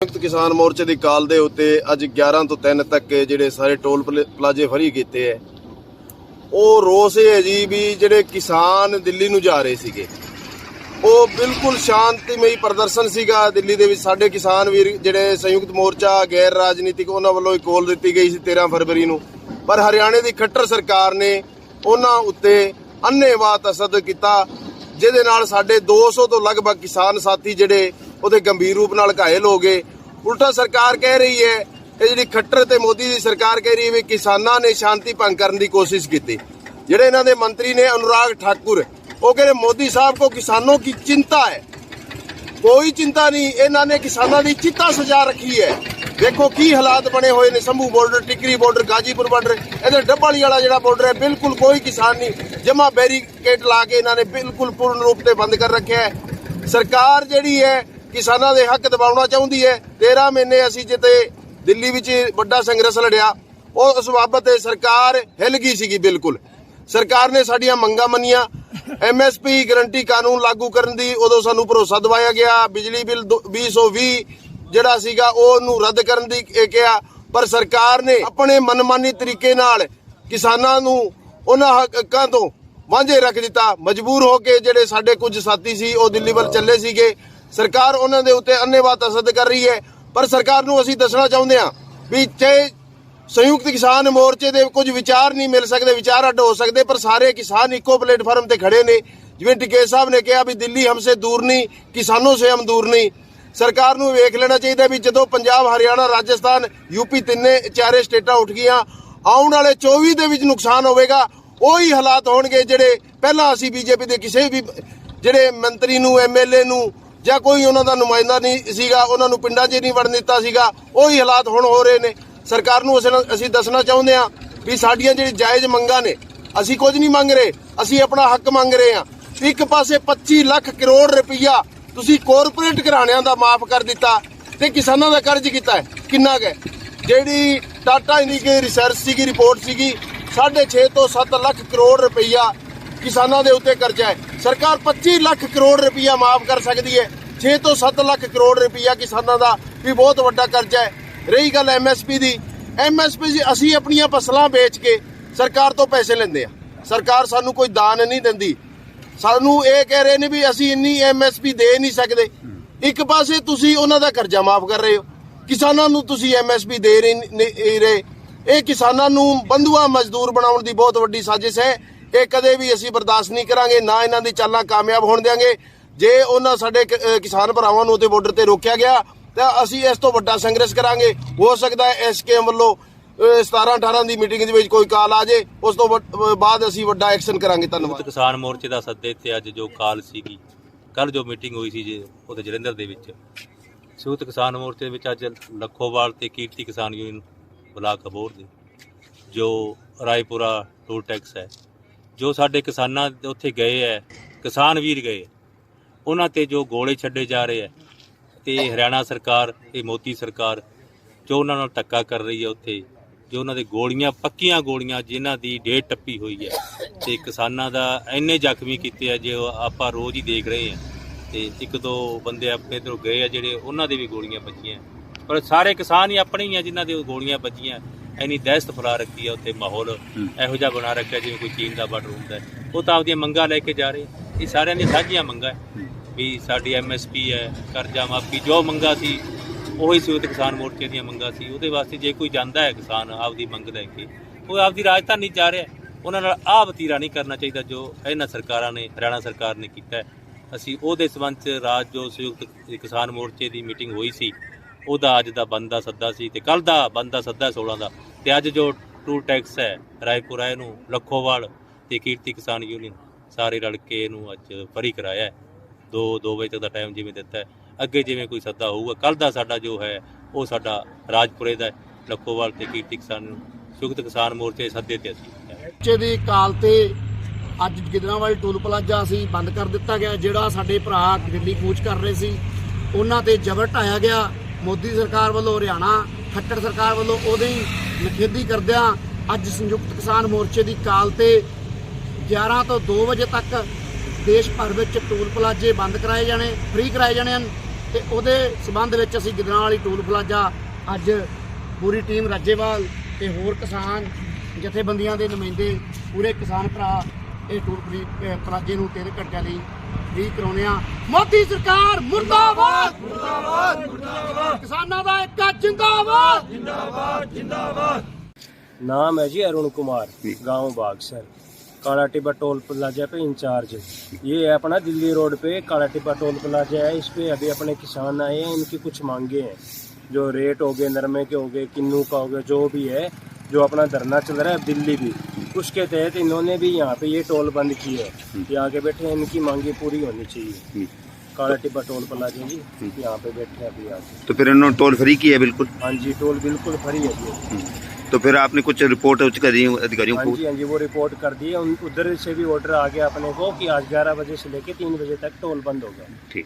ਸੰਯੁਕਤ ਕਿਸਾਨ ਮੋਰਚੇ ਦੀ ਕਾਲ ਦੇ ਉੱਤੇ ਅੱਜ 11 ਤੋਂ 3 ਤੱਕ ਜਿਹੜੇ ਸਾਰੇ ਟੋਲ ਪਲ- ਪਲਾਜ਼ੇ ਫਰੀ ਕੀਤੇ ਐ। ਉਹ ਰੋਸ ਇਹ ਹੈ ਜੀ ਵੀ ਜਿਹੜੇ ਕਿਸਾਨ ਦਿੱਲੀ ਨੂੰ ਜਾ ਰਹੇ ਸੀਗੇ, ਉਹ ਬਿਲਕੁਲ ਸ਼ਾਂਤੀਮਈ ਪ੍ਰਦਰਸ਼ਨ ਸੀਗਾ। ਦਿੱਲੀ ਦੇ ਵਿੱਚ ਸਾਡੇ ਕਿਸਾਨ ਵੀਰ ਜਿਹੜੇ ਸੰਯੁਕਤ ਮੋਰਚਾ, ਗੈਰ ਰਾਜਨੀਤਿਕ, ਉਹਨਾਂ ਵੱਲੋਂ ਇੱਕ ਕੋਲ ਦਿੱਤੀ ਗਈ ਸੀ 13 ਫਰਵਰੀ ਨੂੰ। ਪਰ ਹਰਿਆਣੇ ਦੀ ਖੱਟਰ ਸਰਕਾਰ ਨੇ ਉਹਨਾਂ ਉੱਤੇ ਅੰਨ੍ਹੇਵਾਹ ਤਸੱਦਦ ਕੀਤਾ, ਜਿਹਦੇ ਨਾਲ ਸਾਡੇ 200 ਤੋਂ ਲਗਭਗ ਕਿਸਾਨ ਸਾਥੀ ਜਿਹੜੇ ਉਹਦੇ ਗੰਭੀਰ ਰੂਪ ਨਾਲ ਘਾਇਲ ਹੋ ਗਏ। ਉਲਟਾ ਸਰਕਾਰ ਕਹਿ ਰਹੀ ਹੈ ਇਹ ਜਿਹੜੀ ਖੱਟਰ ਤੇ ਮੋਦੀ ਦੀ ਸਰਕਾਰ ਕਹਿ ਰਹੀ ਹੈ ਵੀ ਕਿਸਾਨਾਂ ਨੇ ਸ਼ਾਂਤੀ ਭੰਗ ਕਰਨ ਦੀ ਕੋਸ਼ਿਸ਼ ਕੀਤੀ। ਜਿਹੜੇ ਇਹਨਾਂ ਦੇ ਮੰਤਰੀ ਨੇ ਅਨੁਰਾਗ ਠਾਕੁਰ, ਉਹ ਕਹਿੰਦੇ ਮੋਦੀ ਸਾਹਿਬ ਕੋ ਕਿਸਾਨੋਂ ਕੀ ਚਿੰਤਾ ਹੈ? ਕੋਈ ਚਿੰਤਾ ਨਹੀਂ, ਇਹਨਾਂ ਨੇ ਕਿਸਾਨਾਂ ਦੀ ਚਿੰਤਾ ਸਜਾ ਰੱਖੀ ਹੈ। ਦੇਖੋ ਕੀ ਹਾਲਾਤ ਬਣੇ ਹੋਏ ਨੇ, Shambhu border Tikri border Ghazipur border ਇਹਦੇ ਡੱਬਾਲੀ ਵਾਲਾ ਜਿਹੜਾ ਬਾਰਡਰ ਹੈ, ਬਿਲਕੁਲ ਕੋਈ ਕਿਸਾਨ ਨਹੀਂ। ਜਮਾ ਬੈਰੀਕੇਡ ਲਾ ਕੇ ਇਹਨਾਂ ਨੇ ਬਿਲਕੁਲ ਪੂਰਨ ਰੂਪ ਤੇ ਬੰਦ ਕਰ ਰੱਖਿਆ ਹੈ। ਸਰਕਾਰ ਜਿਹੜੀ ਹੈ ਕਿਸਾਨਾਂ ਦੇ ਹੱਕ ਦਬਾਉਣਾ ਚਾਹੁੰਦੀ ਹੈ। 13 ਮਹੀਨੇ ਅਸੀਂ ਜਿੱਤੇ ਦਿੱਲੀ ਵਿੱਚ ਵੱਡਾ ਸੰਘਰਸ਼ ਲੜਿਆ। ਉਹ ਉਸ ਬਾਬਤ ਸਰਕਾਰ ਹਿੱਲ ਗਈ ਸੀਗੀ ਬਿਲਕੁਲ। ਸਰਕਾਰ ਨੇ ਸਾਡੀਆਂ ਮੰਗਾਂ ਮੰਨੀਆਂ। ਐਮਐਸਪੀ ਗਰੰਟੀ ਕਾਨੂੰਨ ਲਾਗੂ ਕਰਨ ਦੀ ਉਦੋਂ ਸਾਨੂੰ ਭਰੋਸਾ ਦਿਵਾਇਆ ਗਿਆ। ਬਿਜਲੀ ਬਿੱਲ ਦੋ- 2020 ਜਿਹੜਾ ਸੀਗਾ ਉਹ ਨੂੰ ਰੱਦ ਕਰਨ ਦੀ ਕਿਹਾ। ਪਰ ਸਰਕਾਰ ਨੇ ਆਪਣੇ ਮਨਮਾਨੀ ਤਰੀਕੇ ਨਾਲ ਕਿਸਾਨਾਂ ਨੂੰ ਉਹਨਾਂ ਹੱਕਾਂ ਤੋਂ ਵਾਂਝੇ ਰੱਖ ਦਿੱਤਾ। ਮਜਬੂਰ ਹੋ ਕੇ ਜਿਹੜੇ ਸਾਡੇ ਕੁਝ ਸਾਥੀ ਸੀ, ਉਹ ਦਿੱਲੀ ਵੱਲ ਚੱਲੇ ਸੀਗੇ। ਸਰਕਾਰ ਉਹਨਾਂ ਦੇ ਉੱਤੇ ਅੰਨ੍ਹੇਵਾਹ ਤਸੱਦਦ ਕਰ ਰਹੀ ਹੈ। ਪਰ ਸਰਕਾਰ ਨੂੰ ਅਸੀਂ ਦੱਸਣਾ ਚਾਹੁੰਦੇ ਹਾਂ ਵੀ ਚਾਹੇ ਸੰਯੁਕਤ ਕਿਸਾਨ ਮੋਰਚੇ ਦੇ ਕੁਝ ਵਿਚਾਰ ਨਹੀਂ ਮਿਲ ਸਕਦੇ, ਵਿਚਾਰ ਅੱਡ ਹੋ ਸਕਦੇ, ਪਰ ਸਾਰੇ ਕਿਸਾਨ ਇੱਕੋ ਪਲੇਟਫਾਰਮ ਤੇ ਖੜੇ ਨੇ। ਜਿਵੇਂ ਟਿਕੇ ਸਾਹਿਬ ਨੇ ਕਿਹਾ ਵੀ ਦਿੱਲੀ ਹਮਸੇ ਦੂਰ ਨਹੀਂ, ਕਿਸਾਨੋਂ ਸੇ ਹਮ ਦੂਰ ਨਹੀਂ। ਸਰਕਾਰ ਨੂੰ ਵੇਖ ਲੈਣਾ ਚਾਹੀਦਾ ਵੀ ਜਦੋਂ ਪੰਜਾਬ, ਹਰਿਆਣਾ, ਰਾਜਸਥਾਨ, ਯੂਪੀ ਤਿੰਨੇ ਚਾਰੇ ਸਟੇਟਾਂ ਉੱਠ ਗਈਆਂ, ਆਉਣ ਵਾਲੇ 24 ਦੇ ਵਿੱਚ ਨੁਕਸਾਨ ਹੋਵੇਗਾ, ਉਹੀ ਹਾਲਾਤ ਹੋਣਗੇ ਜਿਹੜੇ ਪਹਿਲਾਂ ਅਸੀਂ ਬੀਜੇਪੀ ਦੇ ਕਿਸੇ ਵੀ, ਜਿਹੜੇ ਮੰਤਰੀ ਨੂੰ ਐਮਐਲਏ ਨੂੰ ਜਾਂ ਕੋਈ ਉਹਨਾਂ ਦਾ ਨੁਮਾਇੰਦਾ ਨਹੀਂ ਸੀਗਾ, ਉਹਨਾਂ ਨੂੰ ਪਿੰਡਾਂ 'ਚ ਨਹੀਂ ਵੜਨ ਦਿੱਤਾ ਸੀਗਾ, ਉਹੀ ਹਾਲਾਤ ਹੁਣ ਹੋ ਰਹੇ ਨੇ। ਸਰਕਾਰ ਨੂੰ ਅਸੀਂ ਅਸੀਂ ਦੱਸਣਾ ਚਾਹੁੰਦੇ ਹਾਂ ਵੀ ਸਾਡੀਆਂ ਜਿਹੜੀ ਜਾਇਜ਼ ਮੰਗਾਂ ਨੇ, ਅਸੀਂ ਕੁਝ ਨਹੀਂ ਮੰਗ ਰਹੇ, ਅਸੀਂ ਆਪਣਾ ਹੱਕ ਮੰਗ ਰਹੇ ਹਾਂ। ਇੱਕ ਪਾਸੇ 25 ਲੱਖ ਕਰੋੜ ਰੁਪਈਆ ਤੁਸੀਂ ਕਾਰਪੋਰੇਟ ਘਰਾਣਿਆਂ ਦਾ ਮਾਫ ਕਰ ਦਿੱਤਾ ਤੇ ਕਿਸਾਨਾਂ ਦਾ ਕਰਜ਼ ਕੀਤਾ ਹੈ। ਕਿੰਨਾ ਕੁ ਹੈ? ਜਿਹੜੀ ਟਾਟਾ ਇੰਡੀਕੇ ਰਿਸਰਚ ਸੀਗੀ ਰਿਪੋਰਟ ਸੀਗੀ 6.5 ਤੋਂ 7 ਲੱਖ ਕਰੋੜ ਰੁਪਈਆ ਕਿਸਾਨਾਂ ਦੇ ਉੱਤੇ ਕਰਜ਼ਾ ਹੈ। ਸਰਕਾਰ 25 ਲੱਖ ਕਰੋੜ ਰੁਪਈਆ ਮਾਫ ਕਰ ਸਕਦੀ ਹੈ। 6 ਤੋਂ 7 ਲੱਖ ਕਰੋੜ ਰੁਪਈਆ ਕਿਸਾਨਾਂ ਦਾ ਵੀ ਬਹੁਤ ਵੱਡਾ ਕਰਜ਼ਾ ਹੈ। ਰਹੀ ਗੱਲ ਐਮਐਸਪੀ ਦੀ। ਐਮਐਸਪੀ ਜੀ, ਅਸੀਂ ਆਪਣੀਆਂ ਫਸਲਾਂ ਵੇਚ ਕੇ ਸਰਕਾਰ ਤੋਂ ਪੈਸੇ ਲੈਂਦੇ ਆ। ਸਰਕਾਰ ਸਾਨੂੰ ਕੋਈ ਦਾਨ ਨਹੀਂ ਦਿੰਦੀ। ਸਾਨੂੰ ਇਹ ਕਹਿ ਰਹੇ ਨੇ ਵੀ ਅਸੀਂ ਇੰਨੀ ਐਮਐਸਪੀ ਦੇ ਨਹੀਂ ਸਕਦੇ। ਇੱਕ ਪਾਸੇ ਤੁਸੀਂ ਉਹਨਾਂ ਦਾ ਕਰਜ਼ਾ ਮਾਫ ਕਰ ਰਹੇ ਹੋ। ਕਿਸਾਨਾਂ ਨੂੰ ਤੁਸੀਂ ਐਮਐਸਪੀ ਦੇ ਰਹੇ ਨਹੀਂ ਰਹੇ। ਇਹ ਕਿਸਾਨਾਂ ਨੂੰ ਬੰਧੂਆ ਮਜ਼ਦੂਰ ਬਣਾਉਣ ਦੀ ਬਹੁਤ ਵੱਡੀ ਸਾਜ਼ਿਸ਼ ਹੈ। ਇਹ ਕਦੇ ਵੀ ਅਸੀਂ ਬਰਦਾਸ਼ਤ ਨਹੀਂ ਕਰਾਂਗੇ, ਨਾ ਇਹਨਾਂ ਦੀ ਚਾਲਾਂ ਕਾਮਯਾਬ ਹੋਣ ਦੇਵਾਂਗੇ ਜੇ ਉਹਨਾਂ ਸਾਡੇ ਕਿਸਾਨ ਭਰਾਵਾਂ ਨੂੰ ਉਹਦੇ ਬਾਰਡਰ ਤੇ ਰੋਕਿਆ ਗਿਆ ਤਾਂ ਅਸੀਂ ਇਸ ਤੋਂ ਵੱਡਾ ਸੰਘਰਸ਼ ਕਰਾਂਗੇ। ਹੋ ਸਕਦਾ ਹੈ ਐਸਕੇਐਮ ਵੱਲੋਂ ਅਹ 17 18 ਦੀ ਮੀਟਿੰਗ ਦੇ ਵਿੱਚ ਕੋਈ ਕਾਲ ਆ ਜੇ ਉਸ ਤੋਂ ਬਾਅਦ ਅਸੀਂ ਵੱਡਾ ਐਕਸ਼ਨ ਕਰਾਂਗੇ। ਧੰਨਵਾਦ। ਕਿਸਾਨ ਮੋਰਚੇ ਦਾ ਸੱਦੇ ਤੇ ਅੱਜ ਜੋ ਕਾਲ ਸੀਗੀ ਕੱਲ ਜੋ ਮੀਟਿੰਗ ਹੋਈ ਸੀ ਜੇ ਉਹਦੇ ਜਲੰਧਰ ਦੇ ਵਿੱਚ। ਸੰਯੁਕਤ ਕਿਸਾਨ ਮੋਰਚੇ ਦੇ ਵਿੱਚ ਅੱਜ ਲੱਖੋਵਾਲ ਤੇ ਕੀਰਤੀ ਕਿਸਾਨ ਯੂਨੀਅਨ ਬਲਾਕ ਅਬੋਰ ਦੇ। ਜੋ ਰਾਏਪੁਰਾ ਟੋਲ ਟੈਕਸ ਹੈ ਜੋ ਸਾਡੇ ਕਿਸਾਨਾਂ ਉੱਥੇ ਗਏ ਹੈ ਕਿਸਾਨ ਵੀਰ ਗਏ ਉਹਨਾਂ ਤੇ ਜੋ ਗੋਲੇ ਛੱਡੇ ਜਾ ਰਹੇ ਹੈ ਤੇ ਹਰਿਆਣਾ ਸਰਕਾਰ ਤੇ ਮੋਦੀ ਸਰਕਾਰ ਜੋ ਉਹਨਾਂ ਨਾਲ ਧੱਕਾ ਕਰ ਰਹੀ ਹੈ ਉੱਥੇ ਜੋ ਉਹਨਾਂ ਦੇ ਗੋਲੀਆਂ ਪੱਕੀਆਂ ਗੋਲੀਆਂ ਜਿਨ੍ਹਾਂ ਦੀ ਡੇਟ ਟੱਪੀ ਹੋਈ ਹੈ ਤੇ ਕਿਸਾਨਾਂ ਦਾ ਇੰਨੇ ਜ਼ਖਮੀ ਕੀਤੇ ਆ ਜੋ ਆਪਾਂ ਰੋਜ਼ ਹੀ ਦੇਖ ਰਹੇ ਹਾਂ ਤੇ ਇੱਕ ਦੋ ਬੰਦੇ ਆਪਣੇ ਤੋਂ ਗਏ ਆ ਜਿਹੜੇ ਉਹਨਾਂ ਦੇ ਵੀ ਗੋਲੀਆਂ ਵੱਜੀਆਂ। ਪਰ ਸਾਰੇ ਕਿਸਾਨ ਹੀ ਆਪਣੇ ਹੀ ਆ ਜਿਨ੍ਹਾਂ ਦੇ ਗੋਲੀਆਂ ਵੱਜੀਆਂ ਇੰਨੀ ਦਹਿਸ਼ਤ ਫੈਲਾ ਰੱਖੀ ਆ ਉੱਥੇ ਮਾਹੌਲ। ਇਹੋ ਜਿਹਾ ਬਣਾ ਰੱਖਿਆ ਜਿਵੇਂ ਕੋਈ ਚੀਨ ਦਾ ਬਾਰਡਰ ਹੁੰਦਾ। ਉਹ ਤਾਂ ਆਪਦੀਆਂ ਮੰਗਾਂ ਲੈ ਕੇ ਜਾ ਰਹੇ। ਇਹ ਸਾਰਿਆਂ ਦੀਆਂ ਸਾਂਝੀਆਂ ਮੰਗਾਂ। ਹੈ। ਵੀ ਸਾਡੀ ਐਮਐਸਪੀ ਹੈ, ਕਰਜ਼ਾ ਮਾਫੀ ਜੋ ਮੰਗਾਂ ਸੀ, ਉਹੀ ਸੰਯੁਕਤ ਕਿਸਾਨ ਮੋਰਚੇ ਦੀਆਂ ਮੰਗਾਂ ਸੀ। ਉਹਦੇ ਵਾਸਤੇ ਜੇ ਕੋਈ ਜਾਂਦਾ ਹੈ ਕਿਸਾਨ ਆਪਦੀ ਮੰਗ ਲੈ ਕੇ, ਉਹ ਆਪਦੀ ਰਾਜਧਾਨੀ ਜਾ ਰਿਹਾ ਉਹਨਾਂ ਨਾਲ ਆਹ ਵਤੀਰਾ ਨਹੀਂ ਕਰਨਾ ਚਾਹੀਦਾ ਜੋ ਇਹਨਾਂ ਸਰਕਾਰਾਂ ਨੇ, ਹਰਿਆਣਾ ਸਰਕਾਰ ਨੇ ਕੀਤਾ ਅਸੀਂ ਉਹਦੇ ਸਬੰਧ ਚ ਰਾਜ ਜੋ ਸੰਯੁਕਤ ਕਿਸਾਨ ਮੋਰਚੇ ਦੀ ਮੀਟਿੰਗ ਹੋਈ ਸੀ, ਉਹਦਾ ਅੱਜ ਦਾ ਬੰਦ ਦਾ ਸੱਦਾ ਸੀ ਤੇ ਕੱਲ ਦਾ ਬੰਦ ਦਾ ਸੱਦਾ ਹੈ 16 ਦਾ। ਤੇ ਅੱਜ ਜੋ ਟੂਲ ਟੈਕਸ ਹੈ, ਰਾਏਪੁਰਾ ਇਹਨੂੰ, ਲੱਖੋਵਾਲ ਤੇ ਕੀਰਤੀ ਕਿਸਾਨ ਯੂਨੀਅਨ, ਸਾਰੇ ਰਲ ਕੇ ਇਹਨੂੰ ਅੱਜ ਫਰੀ ਕਰਾਇਆ ਹੈ। ਦੋ ਦੋ ਵਜੇ ਤੱਕ ਦਾ ਟਾਈਮ ਜਿਵੇਂ ਦਿੱਤਾ ਹੈ। ਅੱਗੇ ਜਿਵੇਂ ਕੋਈ ਸੱਦਾ ਹੋਊਗਾ ਕੱਲ ਦਾ ਸਾਡਾ ਜੋ ਹੈ, ਉਹ ਸਾਡਾ ਰਾਜਪੁਰੇ ਦਾ ਲੱਖੋਵਾਲ ਤੇ ਕੀਰਤੀ ਕਿਸਾਨ ਨੂੰ ਸੰਯੁਕਤ ਕਿਸਾਨ ਮੋਰਚੇ ਸੱਦੇ ਤੇ ਅਸੀਂ। ਬੱਚੇ ਦੀ ਕਾਲ ਤੇ ਅੱਜ ਗਿੱਦੜਾਵਾਲੀ ਟੋਲ ਪਲਾਜ਼ਾ ਅਸੀਂ ਬੰਦ ਕਰ ਦਿੱਤਾ ਗਿਆ, ਜਿਹੜਾ ਸਾਡੇ ਭਰਾ ਦਿੱਲੀ ਕੂਚ ਕਰ ਰਹੇ ਸੀ। ਉਹਨਾਂ ਤੇ ਜ਼ਬਰ ਢਾਇਆ ਗਿਆ। ਮੋਦੀ ਸਰਕਾਰ ਵੱਲੋਂ ਹਰਿਆਣਾ, ਖੱਟੜ ਸਰਕਾਰ ਵੱਲੋਂ ਉਹਦੀ ਨਿਖੇਧੀ ਕਰਦਿਆਂ ਅੱਜ ਸੰਯੁਕਤ ਕਿਸਾਨ ਮੋਰਚੇ ਦੀ ਕਾਲ ਤੇ 11 ਤੋਂ 2 ਵਜੇ ਤੱਕ ਦੇਸ਼ ਭਰ ਵਿੱਚ ਟੂਲ ਪਲਾਜੇ ਬੰਦ ਕਰਾਏ ਜਾਣੇ ਫ੍ਰੀ ਕਰਾਏ ਜਾਣੇ ਹਨ ਤੇ ਉਹਦੇ ਸਬੰਧ ਵਿੱਚ ਅਸੀਂ ਗਿੱਦੜਾਂ ਵਾਲੀ ਟੂਲ ਪਲਾਜਾ ਅੱਜ ਪੂਰੀ ਟੀਮ ਰਾਜੇਵਾਲ ਤੇ ਹੋਰ ਕਿਸਾਨ ਜਥੇਬੰਦੀਆਂ ਦੇ ਨੁਮਾਇੰਦੇ ਪੂਰੇ ਕਿਸਾਨ ਭਰਾ ਇਹ ਟੂਲ ਪਲਾਜੇ ਨੂੰ 13 ਘੰਟਿਆਂ ਲਈ ਫ੍ਰੀ ਕਰਾਉਣੇ ਆ ਮੋਦੀ ਸਰਕਾਰ ਮੁਰਦਾਬਾਦ! ਮੁਰਦਾਬਾਦ! ਮੁਰਦਾਬਾਦ! ਕਿਸਾਨਾਂ ਦਾ ਇੱਕ ਜਿੰਦਾਬਾਦ! ਜਿੰਦਾਬਾਦ! ਜਿੰਦਾਬਾਦ! ਨਾਮ ਹੈ ਜੀ ਅਰੁਣ ਕੁਮਾਰ ਗਾਉਂ ਬਾਗਸਰ काला टिब्बा टोल प्लाजा पे इंचार्ज। ये है अपना दिल्ली रोड पे काला टिब्बा टोल प्लाजा है। इस पे अभी अपने किसान आए हैं इनकी कुछ मांगे हैं। जो रेट हो गए नरमे के हो गए किन्नू का हो गया जो भी है जो अपना धरना चल रहा है दिल्ली भी उसके तहत इन्होंने भी यहाँ पे ये टोल बंद की है यहाँ के बैठे हैं, इनकी मांगे पूरी होनी चाहिए। काला टिब्बा टोल प्लाजा जी यहाँ पे बैठे हैं अभी आके तो फिर इन्होंने टोल फ्री किया बिल्कुल? हाँ जी टोल बिल्कुल फ्री है तो फिर आपने कुछ रिपोर्ट उच्च करी अधिकारियों हाँ को जी हाँ जी वो रिपोर्ट कर दी है उन- उधर से भी ऑर्डर आ गया अपने को कि आज 11 बजे से लेके 3 बजे तक टोल बंद हो गया ठीक